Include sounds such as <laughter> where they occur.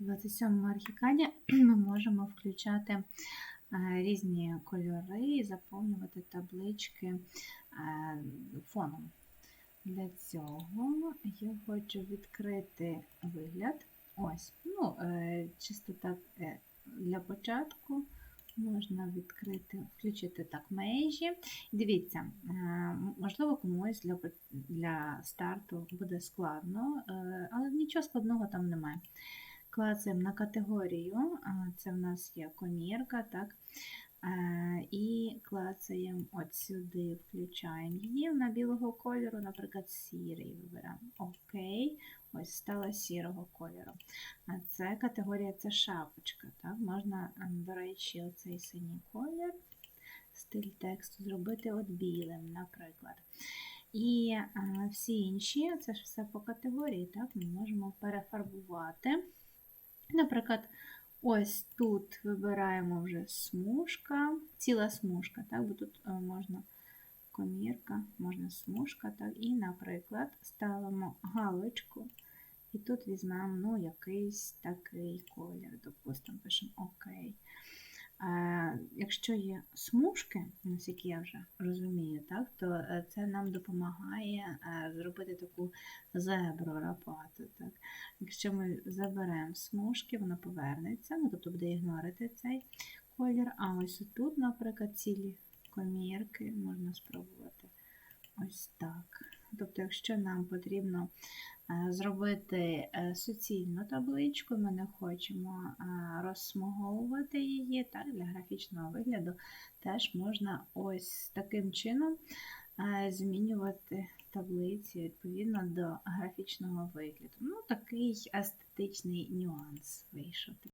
В 27 архікаді <clears throat> ми можемо включати е, різні кольори і заповнювати таблички е, фоном. Для цього я хочу відкрити вигляд. Ось, ну, е, чисто так е, для початку можна відкрити, включити так межі. Дивіться, е, можливо, комусь для, для старту буде складно, але нічого складного там немає. Клацаємо на категорію, це в нас є комірка, так? І клацаємо от сюди, включаємо її на білого кольору, наприклад, сірий вибираємо. Окей, ось стала сірого кольору. А це категорія це шапочка. Так? Можна, ем, до речі, оцей синій колір, стиль тексту зробити от білим, наприклад. І е, всі інші, це ж все по категорії, так? ми можемо перефарбувати. Наприклад, ось тут вибираємо вже смужка, ціла смужка, так? бо тут е, можна комірка, можна смужка, так? і, наприклад, ставимо галочку. І тут візьмемо ну, якийсь такий колір, допустимо, пишемо ОК. Е, якщо є смужки, наскільки я вже розумію, так, то е, це нам допомагає е, зробити таку зебру рапату. Так. Якщо ми заберемо смужки, воно повернеться, ну, тобто буде ігнорити цей колір. А ось тут, наприклад, цілі комірки можна спробувати ось так. Тобто, якщо нам потрібно е, зробити е, суцільну табличку, ми не хочемо е, розсмуговувати її, так, для графічного вигляду теж можна ось таким чином змінювати таблиці відповідно до графічного вигляду. Ну, такий естетичний нюанс вийшов.